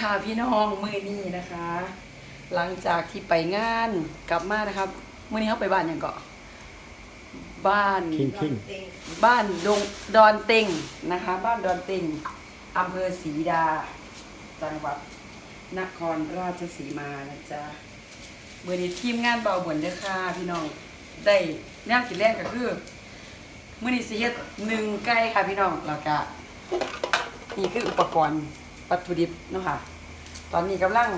ค่ะพี่น้องมือนี้นะคะ หลังจากที่ไปงานกลับมานะครับมื่อนี้เขาไปบ้านหยังเกาะบ้านคิงคิงบ้านดงดอนเต็งนะคะ บ้านดอนเต็งอำเภอศรีดา จังหวัดนครราชสีมานะจ๊ะเมื่อนี้ทีมงานเบาบวนเด้อค่ะพี่น้องได้แนวกินแรกก็คือมื่อนี้สิเฮ็ดหนึ่งไก่ค่ะพี่น้องแล้วก็นี่คืออุปกรณ์ วัตถุดิบเนาะค่ะ ตอนนี้กำลัง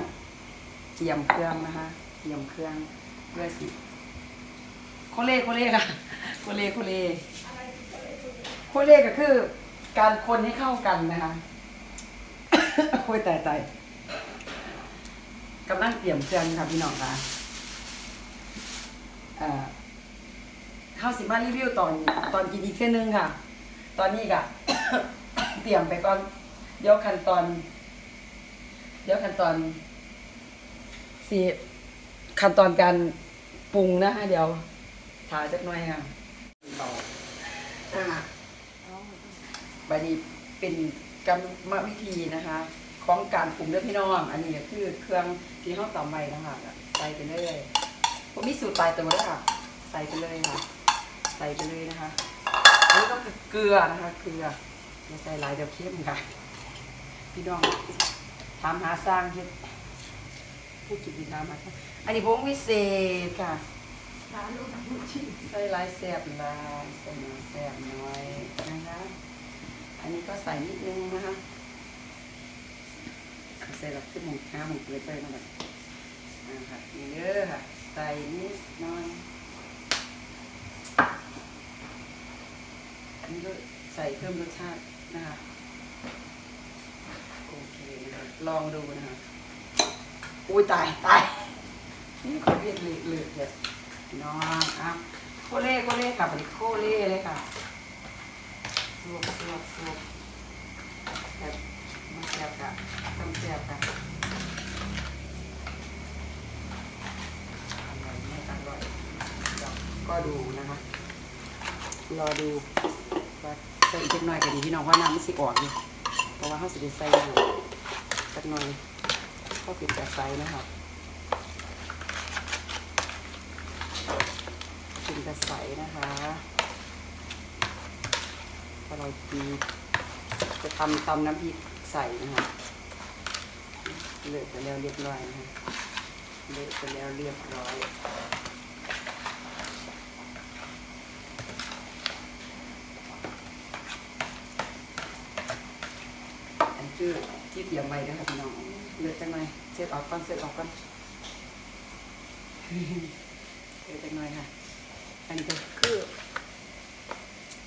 เตรียมเครื่องนะคะเตรียมเครื่องเพื่อสิโคเล่โคเล่ค่ะโคเล่โคเล่โคเล่ก็คือ การคนให้เข้ากันนะคะโอ้ยตายตายกำลังเตรียมเครื่องค่ะพี่น้องค่ะเข้าสิมารีวิวตอนตอนกินอีกแค่นึงค่ะ ตอนนี้ก็เตรียมไปก่อน เดี๋ยวขั้นตอน เดี๋ยวขั้นตอนสิขั้นตอนการปรุงนะคะเดี๋ยวถ่ายจักหน่อยค่ะอ่าบัดนี้เป็นกรรมวิธีนะคะ ของการปรุงเด้อพี่น้อง อันนี้ก็คือเครื่องที่เขาตำไว้นะคะใส่ไปเลยผมมีสูตรตายตัวแล้วค่ะ ใส่ไปเลยค่ะ ใส่ไปเลยนะคะอันนี้ก็คือเกลือนะคะ เกลืออย่าใส่หลายเดี๋ยวเค็มค่ะ พี่น้องถามหาสร้างเฮ็ดผู้กินดีถามหาสร้าอันนี้ผงวิเศษค่ะใส่ลายแซ่บลายใส่น้อยแซ่บน้อยนะคะ อันนี้ก็ใส่นิดนึงนะคะใส่แบบขึ้นหมูข้าวหมูเกลือใส่มาแบบอ่าค่ะนี่เด้อค่ะ ใส่นิดน้อยอันนี้ก็ใส่เพิ่มรสชาตินะคะ ลองดูนะคะอุ้ยตายตายนี่ขอเรียกเลือดเลือดเลยน้องอะโคเล่โคเล่ค่ะเป็นโคเล่เลยค่ะสวบสวบสวบแบบมาแซ่บค่ะทำแซ่บค่ะอร่อยไม่อร่อยก็ดูนะคะรอดูว่าใส่อีกเล็กน้อยก็ดีพี่น้องเพราะน้ำมันสิออกอยู่เพราะว่าเขาสิได้ใส่น้ำ สักหน่อยก็ปิดแต่ใส่นะครับปิดแต่ใส่นะคะพอเราจีจะทำตำน้ำพริกใส่นะคะเลือกไปแล้วเรียบร้อยนะคะเลือกไปแล้วเรียบร้อยอันคือ ที่เตรียมไว้นะคะพี่น้องเลือกจังหน่อยเช็ดออกก่อนเช็ดออกก่อนเลือกจังหน่อยค่ะ อันนี้ก็คือ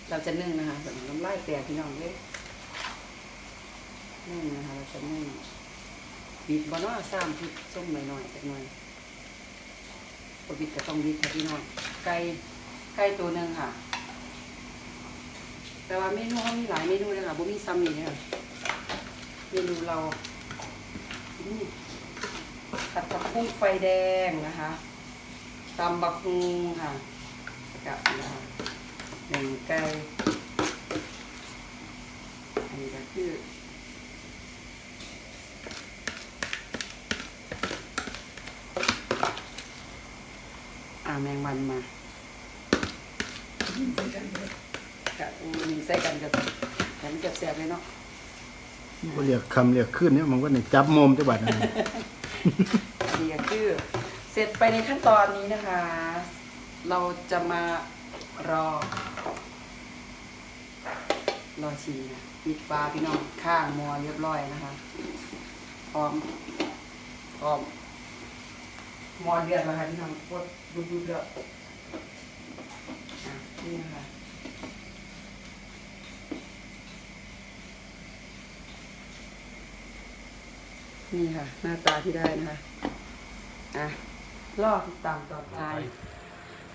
เราจะนึ่งนะคะแบบน้ำลายแตกพี่น้องเลยนึ่งนะคะเราจะนึ่งบิดบอนอสามพิดส้มหน่อยๆจักหน่อยพอบิดก็ต้องบิดค่ะพี่น้องไก่ไก่ตัวหนึ่งค่ะ แต่ว่าเมนูเขามีหลายเมนูเลยค่ะบ่มีซ้ำนี่เนี่ย มนูเรานี่ผัดผักบุ้งไฟแดงนะคะตำบักฮุงค่ะกับนะคะหนึ่งไก่อันนี้ก็คืออ่าแมงมันมากับอูนี่ใส่กันกับแถมกับแซ่บเลยเนาะ ก็เรียกคำเรียกขึ้นเนี่ยมันก็เนี่ยจับโมมจังหวัดนั่นอันนี้ก็คือเสร็จไปในขั้นตอนนี้นะคะ เราจะมารอ รอชีนะปิดฟ้าพี่น้องข้างมัวเรียบร้อยนะคะ พร้อม พร้อมมอเดือดแล้วค่ะพี่น้องกดดูดูเดือดอะนี่นะคะ นี่ค่ะ หน้าตาที่ได้นะคะอะรอบตามต่อไป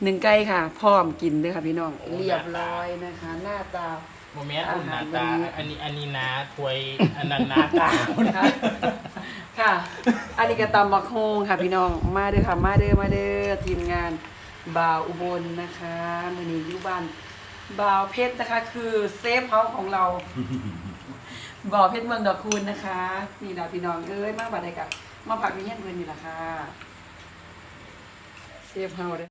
หนึ่งไก่ค่ะ พร้อมกินเลยค่ะพี่น้องเรียบร้อยนะคะ หน้าตาโมเมนต์อุ่นหนาตาอาหารวันนี้อันนี้อันนี้นาถวยอันนั้นนาตาค่ะค่ะอันนี้ก็ตำบักโฮงค่ะพี่น้องมาเด้อค่ะมาเด้อมาเด้อทีมงานบ่าวอุบลนะคะมือนี้อยู่บ้านบ่าวเพชรนะคะ คือเซฟเฮาส์ของเรา บ่อเพชรเมืองดอกคูณนะคะ นี่ดาวพี่น้องเอ้ยมาบัดใดกับมาปักมีเงี้ยเงินนี่แหละค่ะเซฟเฮาเด้อ